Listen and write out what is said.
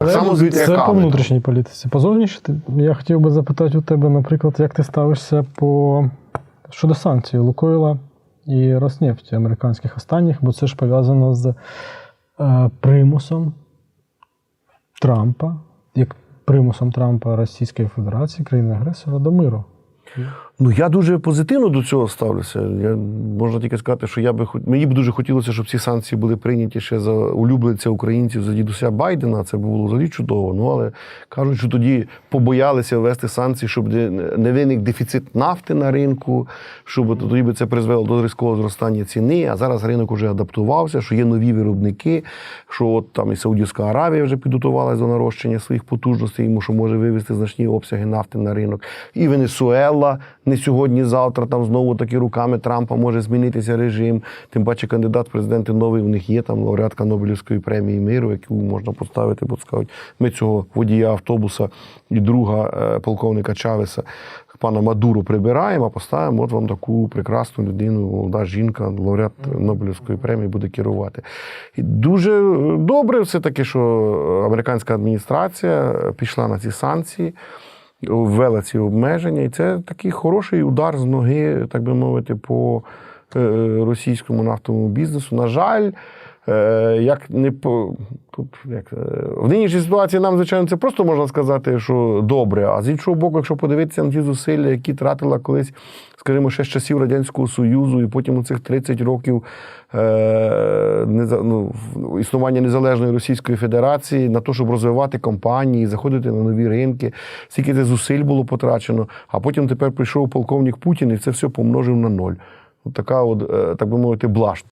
Так само Це по внутрішній політиці. По зовнішній, я хотів би запитати у тебе, наприклад, як ти ставишся по щодо санкцій Лукойла і Роснефті американських останніх, бо це ж пов'язано з е, примусом Трампа, як примусом Трампа Російської Федерації, країни-агресора до миру. Ну я дуже позитивно до цього ставлюся. Я можна тільки сказати, що я би мені б дуже хотілося, щоб ці санкції були прийняті ще за улюбленця українців за дідуся Байдена. Це було взагалі чудово. Ну але кажуть, що тоді побоялися ввести санкції, щоб не виник дефіцит нафти на ринку, щоб тоді би це призвело до різкого зростання ціни. А зараз ринок вже адаптувався, що є нові виробники, що от там і Саудівська Аравія вже підготувалася до нарощення своїх потужностей, тому що може вивести значні обсяги нафти на ринок. І Венесуела не сьогодні, завтра там знову таки руками Трампа може змінитися режим. Тим паче кандидат в президенти новий у них є там лауреатка Нобелівської премії миру, яку можна поставити, бо скажуть, ми цього водія автобуса і друга е, полковника Чавеса. Пана Мадуру прибираємо, а поставимо от вам таку прекрасну людину, молода жінка, лауреат Нобелівської премії буде керувати. І дуже е, добре все-таки, що американська адміністрація пішла на ці санкції ввела ці обмеження, і це такий хороший удар з ноги, так би мовити, по е, російському нафтовому бізнесу. На жаль, е, як не по тут, як, е, в нинішній ситуації нам, звичайно, це просто можна сказати, що добре. А з іншого боку, якщо подивитися на ті зусилля, які тратила колись, скажімо, ще з часів Радянського Союзу, і потім у цих 30 років е, ну, існування незалежної Російської Федерації на те, щоб розвивати компанії, заходити на нові ринки, скільки це зусиль було потрачено, а потім тепер прийшов полковник Путін і це все помножив на ноль. Така, от, е, так би мовити, блажь